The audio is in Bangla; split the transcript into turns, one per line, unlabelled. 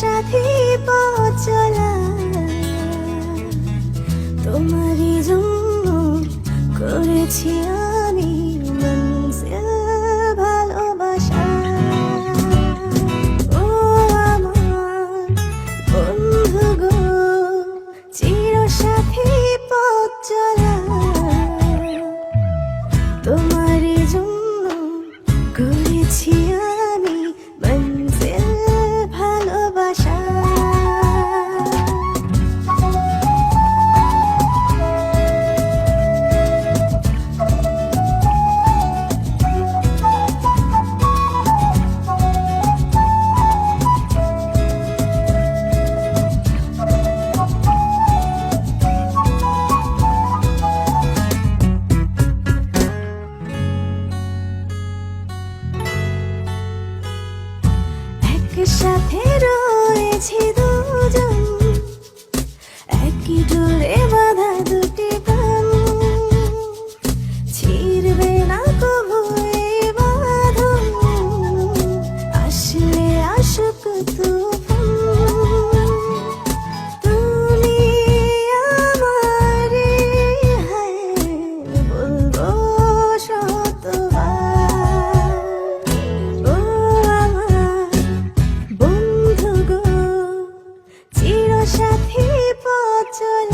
সাথী পথ চলা তোমারই করেছি আমি ভালোবাসা। ও আমার বন্ধু গো, চির সাথী পথ চলা তোমারই একসাথে রয়েছি দুজন। একই ডোরে বাঁধা চলা